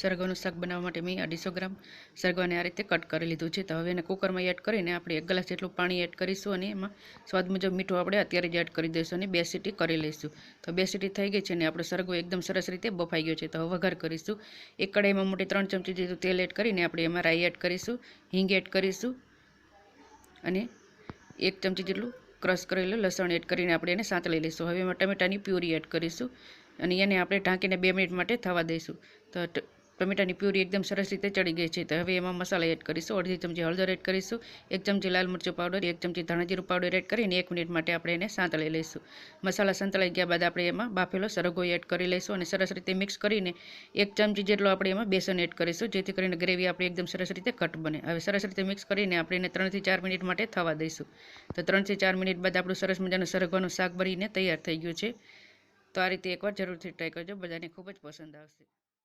સરગવાનું શાક બનાવવા માટે મેં અઢીસો ગ્રામ સરગવાને આ રીતે કટ કરી લીધું છે. તો હવે એને કુકરમાં એડ કરીને આપણે એક ગ્લાસ જેટલું પાણી એડ કરીશું અને એમાં સ્વાદ મુજબ મીઠું આપણે અત્યારે જ એડ કરી દઈશું અને બે સીટી કરી લઈશું. તો બે સીટી થઈ ગઈ છે અને આપણો સરગવો એકદમ સરસ રીતે બફાઈ ગયો છે. તો હવે વઘાર કરીશું. એક કડાઈમાં મોટી ત્રણ ચમચી જેટલું તેલ એડ કરીને આપણે એમાં રાઈ એડ કરીશું, હિંગ એડ કરીશું અને એક ચમચી જેટલું ક્રશ કરેલું લસણ એડ કરીને આપણે એને સાંતળી લઈશું. હવે એમાં ટમેટાની પ્યુરી એડ કરીશું અને એને આપણે ઢાંકીને બે મિનિટ માટે થવા દઈશું. તો ટમેટાની પ્યુરી એકદમ સરસ રીતે ચડી ગઈ છે. તો હવે એમાં મસાલા એડ કરીશું. અડધી ચમચી હળદર એડ કરીશું. એક ચમચી લાલ મરચું પાવડર, એક ચમચી ધાણાજીરું પાવડર એડ કરીને એક મિનિટ માટે આપણે એને સાંતળી લઈશું. મસાલા સંતળાઈ ગયા બાદ આપણે એમાં બાફેલો સરગો એડ કરી લઈશું અને સરસ રીતે મિક્સ કરીને એક ચમચી જેટલો આપણે એમાં બેસન એડ કરીશું, જેથી કરીને ગ્રેવી આપણી એકદમ સરસ રીતે ઘટ બને. હવે સરસ રીતે મિક્સ કરીને આપણે એને ત્રણથી ચાર મિનિટ માટે થવા દઈશું. તો ત્રણથી ચાર મિનિટ બાદ આપણું સરસ મજાનું સરગવાનું શાક ભરીને તૈયાર થઈ ગયું છે. તો આ રીતે એકવાર જરૂરથી ટ્રાય કરજો. બધાને ખૂબ જ પસંદ આવશે.